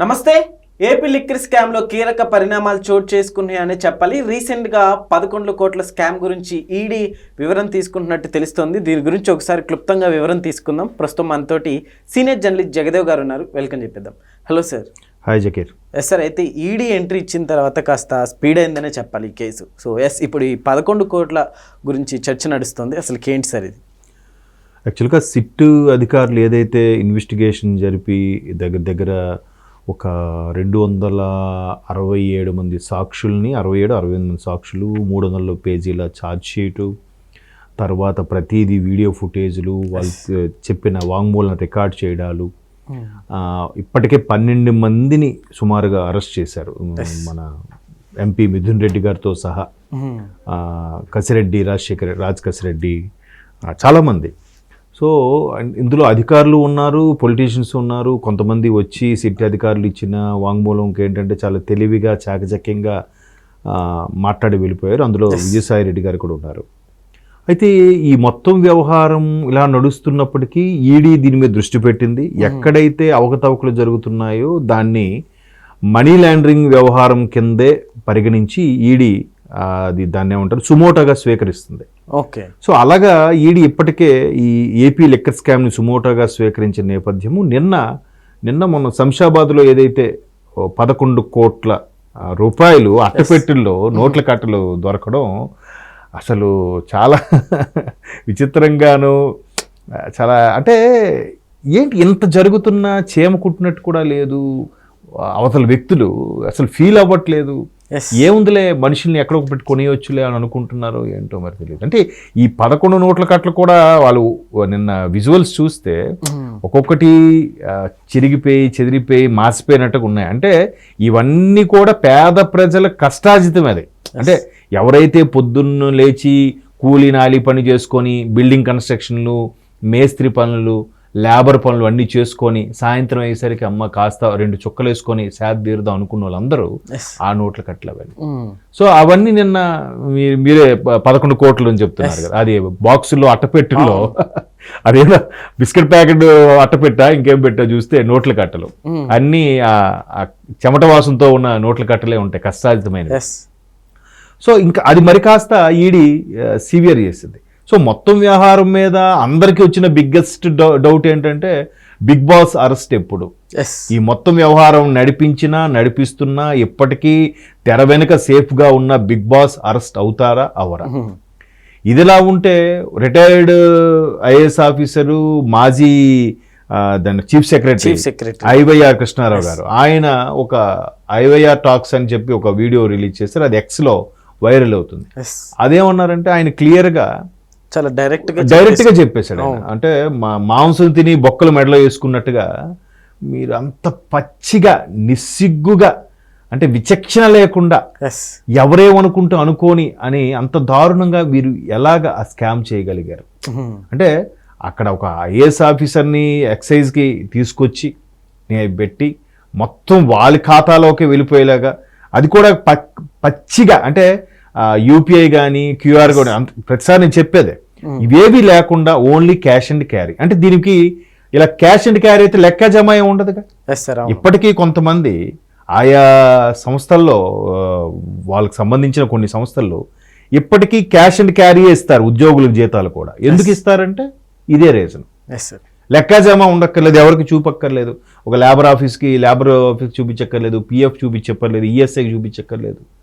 నమస్తే AP liquor స్కామ్లో కీలక పరిణామాలు చోటు చేసుకున్నాయని చెప్పాలి. రీసెంట్గా పదకొండు కోట్ల స్కామ్ గురించి ఈడీ వివరణ తీసుకుంటున్నట్టు తెలుస్తోంది. దీని గురించి ఒకసారి క్లుప్తంగా వివరణ తీసుకుందాం. ప్రస్తుతం మనతోటి సీనియర్ జర్నలిస్ట్ జగదేవ్ గారు ఉన్నారు. Welcome చెప్పిద్దాం. Hello sir. Hi Zakir. Yes sir అయితే ఈడీ ఎంట్రీ ఇచ్చిన తర్వాత కాస్త స్పీడ్ అయిందనే చెప్పాలి ఈ కేసు. సో ఎస్ ఇప్పుడు ఈ పదకొండు కోట్ల గురించి చర్చ నడుస్తుంది. అసలు ఏంటి సార్ ఇది? యాక్చువల్గా సిట్ అధికారులు ఏదైతే ఇన్వెస్టిగేషన్ జరిపి దగ్గర దగ్గర ఒక రెండు వందల అరవై ఏడు మంది సాక్షుల్ని అరవై ఏడు అరవై ఎనిమిది మంది సాక్షులు మూడు వందల పేజీల ఛార్జ్ షీటు తర్వాత ప్రతిదీ వీడియో ఫుటేజ్లు వాళ్ళు చెప్పిన వాంగ్మూలను రికార్డ్ చేయడాలు. ఆ, ఇప్పటికే పన్నెండు మందిని సుమారుగా అరెస్ట్ చేశారు. మన ఎంపీ మిథున్ రెడ్డి గారితో సహా. ఆ, కసిరెడ్డి రాజశేఖర్ రాజ్ కసిరెడ్డి చాలామంది సో ఇందులో అధికారులు ఉన్నారు పొలిటీషియన్స్ ఉన్నారు కొంతమంది వచ్చి సిటీ అధికారులు ఇచ్చిన వాంగ్మూలంకి ఏంటంటే చాలా తెలివిగా చాకచక్యంగా మాట్లాడి వెళ్ళిపోయారు. అందులో విజయసాయి రెడ్డి గారు కూడా ఉన్నారు. అయితే ఈ మొత్తం వ్యవహారం ఇలా నడుస్తున్నప్పటికీ ఈడీ దీని మీద దృష్టి పెట్టింది. ఎక్కడైతే అవకతవకలు జరుగుతున్నాయో దాన్ని మనీ లాండరింగ్ వ్యవహారం కిందే పరిగణించి ఈడీ అది దాన్ని ఏమంటారు? సుమోటోగా స్వీకరిస్తుంది. ఓకే. సో అలాగా ఈడీ ఇప్పటికే ఈ ఏపీ లెక్కర్ స్కామ్ని సుమోటోగా స్వీకరించిన నేపథ్యము నిన్న నిన్న మొన్న శంషాబాద్లో ఏదైతే పదకొండు కోట్ల రూపాయలు అట్టపెట్టుల్లో నోట్ల కట్టలు దొరకడం అసలు చాలా విచిత్రంగాను చాలా అంటే ఏంటి ఇంత జరుగుతున్నా చీమ కుట్టినట్టు కూడా లేదు. అవతల వ్యక్తులు అసలు ఫీల్ అవ్వట్లేదు. ఏముందిలే మనుషుల్ని ఎక్కడో పెట్టి కొనియొచ్చులే అని అనుకుంటున్నారో ఏంటో మరి తెలియదు అంటే ఈ పదకొండు నోట్ల కట్టలు కూడా వాళ్ళు నిన్న విజువల్స్ చూస్తే ఒక్కొక్కటి ఆ, చిరిగిపోయి చెదిరిపోయి మాసిపోయినట్టుగా ఉన్నాయి. అంటే ఇవన్నీ కూడా పేద ప్రజల కష్టాజితం అది. అంటే ఎవరైతే పొద్దున్న లేచి కూలీ నాలి పని చేసుకొని బిల్డింగ్ కన్స్ట్రక్షన్లు మేస్త్రి పనులు లేబర్ పనులు అన్నీ చేసుకొని సాయంత్రం అయ్యేసరికి అమ్మ కాస్త రెండు చుక్కలు వేసుకొని శాద్ తీరుదాం అనుకున్న వాళ్ళందరూ ఆ నోట్ల కట్టలు అవన్నీ. సో అవన్నీ నిన్న మీరే పదకొండు కోట్లు అని చెప్తున్నారు కదా. అది బాక్సుల్లో అట్టపెట్టులో అదేదో బిస్కెట్ ప్యాకెట్ అట్టపెట్ట ఇంకేం పెట్టా చూస్తే నోట్ల కట్టలు. అన్నీ ఆ- ఆ చెమట వాసనతో ఉన్న నోట్ల కట్టలే ఉంటాయి కష్టాజితమైనవి సో ఇంకా అది మరి కాస్త ఈడీ సివియర్ చేసింది. సో మొత్తం వ్యవహారం మీద అందరికీ వచ్చిన బిగ్గెస్ట్ డౌట్ ఏంటంటే బిగ్ బాస్ అరెస్ట్ ఎప్పుడు? ఈ మొత్తం వ్యవహారం నడిపించినా నడిపిస్తున్నా ఇప్పటికీ తెర వెనుక సేఫ్గా ఉన్న బిగ్ బాస్ అరెస్ట్ అవుతారా? అవరా? ఇదిలా ఉంటే రిటైర్డ్ ఐఏఎస్ ఆఫీసరు మాజీ దాని chief secretary secretary IYR Krishnarao గారు ఆయన ఒక ఐవైఆర్ టాక్స్ అని చెప్పి ఒక వీడియో రిలీజ్ చేశారు అది ఎక్స్లో వైరల్ అవుతుంది. అదేమన్నారంటే ఆయన క్లియర్గా చాలా డైరెక్ట్గా డైరెక్ట్గా చెప్పేశాడు. అంటే మా మాంసం తిని బొక్కలు మెడలో వేసుకున్నట్టుగా మీరు అంత పచ్చిగా నిస్సిగ్గుగా అంటే విచక్షణ లేకుండా ఎవరేమనుకుంటూ అనుకోని అని అంత దారుణంగా మీరు ఎలాగ ఆ స్కామ్ చేయగలిగారు? అంటే అక్కడ ఒక ఐఏఎస్ ఆఫీసర్ని ఎక్సైజ్కి తీసుకొచ్చి నే- పెట్టి మొత్తం వాళ్ళ ఖాతాలోకి వెళ్ళిపోయేలాగా అది కూడా పచ్చిగా అంటే యూపీఐ కానీ క్యూఆర్ కూడా అంత ప్రతిసారి నేను చెప్పేదే. ఇవేవి లేకుండా ఓన్లీ క్యాష్ అండ్ క్యారీ అంటే దీనికి ఇలా క్యాష్ అండ్ క్యారీ అయితే లెక్క జమ ఏమి ఉండదుగా? ఎస్ సార్ అవును. ఇప్పటికీ కొంతమంది ఆయా సంస్థల్లో వాళ్ళకి సంబంధించిన కొన్ని సంస్థల్లో ఇప్పటికీ క్యాష్ అండ్ క్యారీ ఇస్తారు ఉద్యోగులకు జీతాలు కూడా. ఎందుకు ఇస్తారంటే ఇదే రీజన్ ఎస్ సార్ లెక్కాజామా ఉండక్కర్లేదు ఎవరికి చూపక్కర్లేదు. ఒక లేబర్ ఆఫీస్కి లేబర్ ఆఫీస్ చూపించక్కర్లేదు పిఎఫ్ చూపించక్కర్లేదు ఈఎస్ఐకి చూపించక్కర్లేదు. ఆ,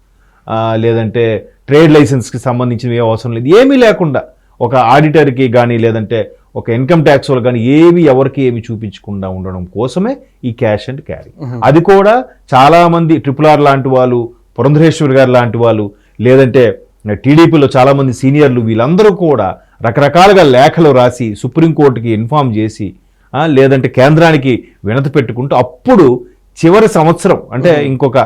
లేదంటే ట్రేడ్ లైసెన్స్కి సంబంధించినవి ఏ అవసరం లేదు. ఏమీ లేకుండా ఒక ఆడిటర్కి కానీ లేదంటే ఒక ఇన్కమ్ ట్యాక్స్ వాళ్ళు కానీ ఏవి ఎవరికి ఏమి చూపించకుండా ఉండడం కోసమే ఈ క్యాష్ అండ్ క్యారీ. అది కూడా చాలామంది ట్రిపుల్ ఆర్ లాంటి వాళ్ళు పురంధరేశ్వర్ గారు లాంటి వాళ్ళు లేదంటే టీడీపీలో చాలామంది సీనియర్లు వీళ్ళందరూ కూడా రకరకాలుగా లేఖలు రాసి సుప్రీంకోర్టుకి ఇన్ఫామ్ చేసి లేదంటే కేంద్రానికి వినతి పెట్టుకుంటూ అప్పుడు చివరి సంవత్సరం అంటే ఇంకొక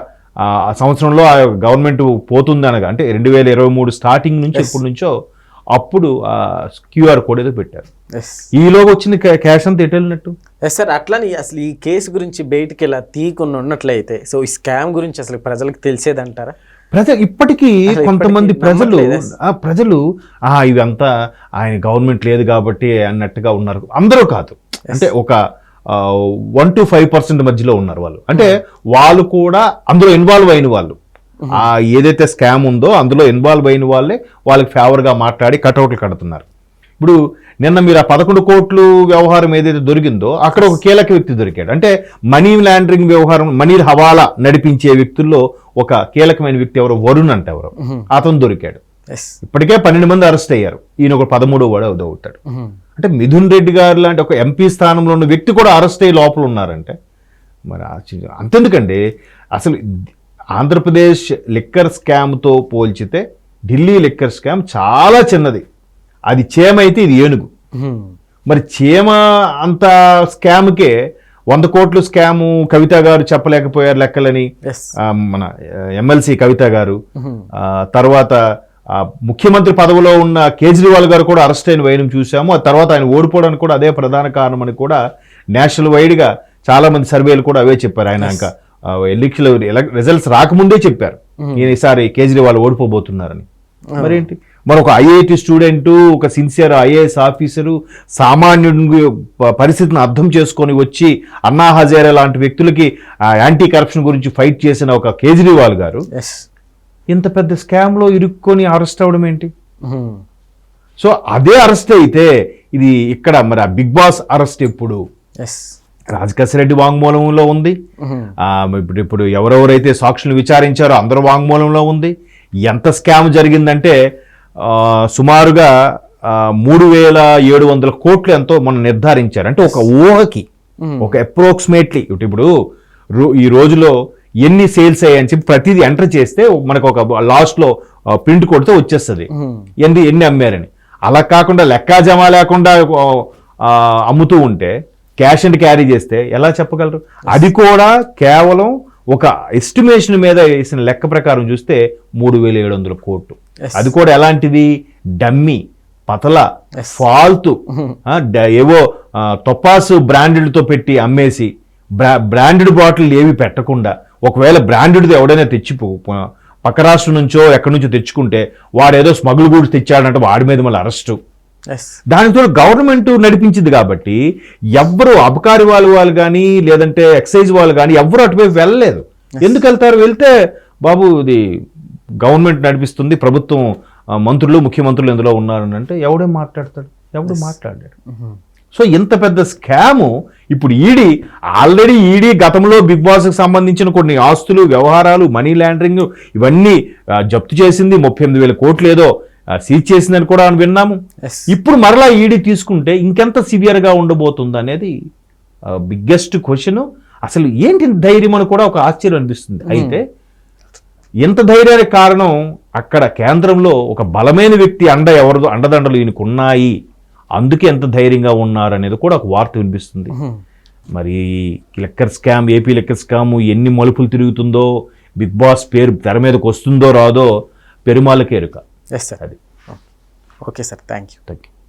సంవత్సరంలో ఆ గవర్నమెంట్ పోతుంది అనగా అంటే రెండు వేల ఇరవై మూడు స్టార్టింగ్ నుంచి ఎప్పటి నుంచో అప్పుడు క్యూఆర్ కోడ్ ఏదో పెట్టారు. ఈలోగా వచ్చిన క్యా- క్యాష్ అంతా ఎటు వెళ్ళినట్టు? ఎస్ సార్ అట్లని అసలు ఈ కేసు గురించి బయటికి ఇలా తీయకుండా ఉన్నట్లయితే సో ఈ స్కామ్ గురించి అసలు ప్రజలకు తెలిసేదంటారా? ప్రజలు ఇప్పటికీ కొంతమంది ప్రజలు? ఆ ప్రజలు ఆ ఇదంతా ఆయన గవర్నమెంట్ లేదు కాబట్టి అన్నట్టుగా ఉన్నారు. అందరూ కాదు. అంటే ఒక వన్ టు ఫైవ్ పర్సెంట్ మధ్యలో ఉన్నారు వాళ్ళు. అంటే వాళ్ళు కూడా అందులో ఇన్వాల్వ్ అయిన వాళ్ళు. ఆ ఏదైతే స్కామ్ ఉందో అందులో ఇన్వాల్వ్ అయిన వాళ్ళే వాళ్ళకి ఫేవర్గా మాట్లాడి కటౌట్లు కడుతున్నారు. ఇప్పుడు నిన్న మీరు ఆ పదకొండు కోట్లు వ్యవహారం ఏదైతే దొరికిందో అక్కడ ఒక కీలక వ్యక్తి దొరికాడు. అంటే మనీ లాండరింగ్ వ్యవహారం మనీ హవాలా నడిపించే వ్యక్తుల్లో ఒక కీలకమైన వ్యక్తి ఎవరు వరుణ్ అంటే ఎవరు. అతను దొరికాడు. ఇప్పటికే పన్నెండు మంది అరెస్ట్ అయ్యారు. ఈయన ఒక పదమూడో వాడు అవుతాడు. అంటే మిథున్ రెడ్డి గారు లాంటి ఒక ఎంపీ స్థానంలో ఉన్న వ్యక్తి కూడా అరెస్ట్ అయ్యి లోపల ఉన్నారంటే మరి అంతెందుకండి. అసలు ఆంధ్రప్రదేశ్ లిక్కర్ స్కామ్తో పోల్చితే ఢిల్లీ లిక్కర్ స్కామ్ చాలా చిన్నది. అది చేమైతే ఇది ఏనుగు. మరి చీమ అంత స్కామ్కే వంద కోట్లు స్కాము కవిత గారు చెప్పలేకపోయారు లెక్కలని. మన ఎమ్మెల్సీ కవిత గారు. తర్వాత ముఖ్యమంత్రి పదవిలో ఉన్న కేజ్రీవాల్ గారు కూడా అరెస్ట్ అయిన వైనం చూసాము ఆ తర్వాత ఆయన ఓడిపోవడానికి కూడా అదే ప్రధాన కారణం అని కూడా నేషనల్ వైడ్గా చాలా మంది సర్వేలు కూడా అవే చెప్పారు. ఆయన ఇంకా ఎలక్షన్ రిజల్ట్స్ రాకముందే చెప్పారు. ఈయన ఈసారి కేజ్రీవాల్ ఓడిపోబోతున్నారని. మరేంటి? మరి ఒక ఐఐటి స్టూడెంట్ ఒక సిన్సియర్ ఐఏఎస్ ఆఫీసరు సామాన్యుడి పరిస్థితిని అర్థం చేసుకొని వచ్చి అన్నా హజారే లాంటి వ్యక్తులకి యాంటీ కరప్షన్ గురించి ఫైట్ చేసిన ఒక కేజ్రీవాల్ గారు ఇంత పెద్ద స్కామ్లో ఇరుక్కొని అరెస్ట్ అవ్వడం ఏంటి? సో అదే అరెస్ట్ అయితే ఇది ఇక్కడ మరి ఆ బిగ్ బాస్ అరెస్ట్ ఎప్పుడు? రెడ్డి వాంగ్మూలంలో ఉంది. ఇప్పుడు ఇప్పుడు ఎవరెవరైతే సాక్షులు విచారించారో అందరూ వాంగ్మూలంలో ఉంది. ఎంత స్కామ్ జరిగిందంటే సుమారుగా మూడు వేల ఏడు వందల కోట్లు ఎంతో మనం నిర్ధారించారు. అంటే ఒక ఊహకి ఒక అప్రోక్సిమేట్లీ ఇప్పుడు ఈ రోజులో ఎన్ని సేల్స్ అయ్యాయని చెప్పి ప్రతిదీ ఎంటర్ చేస్తే మనకు ఒక లాస్ట్లో ప్రింట్ కొడితే వచ్చేస్తుంది. ఎన్ని ఎన్ని అమ్మారని అలా కాకుండా లెక్కాజమా లేకుండా ఆ, అమ్ముతూ ఉంటే క్యాష్ అండ్ క్యారీ చేస్తే ఎలా చెప్పగలరు? అది కూడా కేవలం ఒక ఎస్టిమేషన్ మీద వేసిన లెక్క ప్రకారం చూస్తే మూడు వేల ఏడు వందల కోట్లు. అది కూడా ఎలాంటిది? డమ్మీ పతల. ఫాల్తు ఏవో తొపాసు బ్రాండెడ్తో పెట్టి అమ్మేసి బ్రా బ్రాండెడ్ బాటిల్ ఏవి పెట్టకుండా ఒకవేళ బ్రాండెడ్ది ఎవడైనా తెచ్చి పో- ప- పక్క రాష్ట్రం నుంచో ఎక్కడి నుంచో తెచ్చుకుంటే వాడు ఏదో స్మగుల్ గూడ్స్ తెచ్చాడంటే వాడి మీద మళ్ళీ అరెస్టు. దానితో గవర్నమెంట్ నడిపించింది కాబట్టి ఎవ్వరు అబకారి వాళ్ళు వాళ్ళు కానీ లేదంటే ఎక్సైజ్ వాళ్ళు కానీ ఎవ్వరు అటువైపు వెళ్ళలేదు. ఎందుకు వెళ్తారు? వెళ్తే బాబు ఇది గవర్నమెంట్ నడిపిస్తుంది. ప్రభుత్వం మంత్రులు ముఖ్యమంత్రులు ఇందులో ఉన్నారని అంటే ఎవడే మాట్లాడతాడు? ఎవడు మాట్లాడాడు సో ఇంత పెద్ద స్కాము ఇప్పుడు ఈడీ ఆల్రెడీ ఈడీ గతంలో బిగ్ బాస్కి సంబంధించిన కొన్ని ఆస్తులు వ్యవహారాలు మనీ లాండరింగ్ ఇవన్నీ జప్తు చేసింది ముప్పై ఎనిమిది వేల కోట్లు ఏదో సీజ్ చేసిందని కూడా విన్నాము. ఇప్పుడు మరలా ఈడీ తీసుకుంటే ఇంకెంత సివియర్గా ఉండబోతుంది అనేది బిగ్గెస్ట్ క్వశ్చన్ అసలు ఏంటి ఇంత ధైర్యం అని కూడా ఒక ఆశ్చర్యం అనిపిస్తుంది. అయితే ఎంత ధైర్యానికి కారణం అక్కడ కేంద్రంలో ఒక బలమైన వ్యక్తి అండ ఎవరిదో అండదండలు ఈయనకు ఉన్నాయి అందుకే ఎంత ధైర్యంగా ఉన్నారు అనేది కూడా ఒక వార్త వినిపిస్తుంది. మరి liquor scam AP liquor scam ఎన్ని మలుపులు తిరుగుతుందో బిగ్ బాస్ పేరు తెర మీదకి వస్తుందో రాదో పెరుమాళ్ళకి ఎరుక. ఎస్ సార్ అది. Okay sir thank you thank you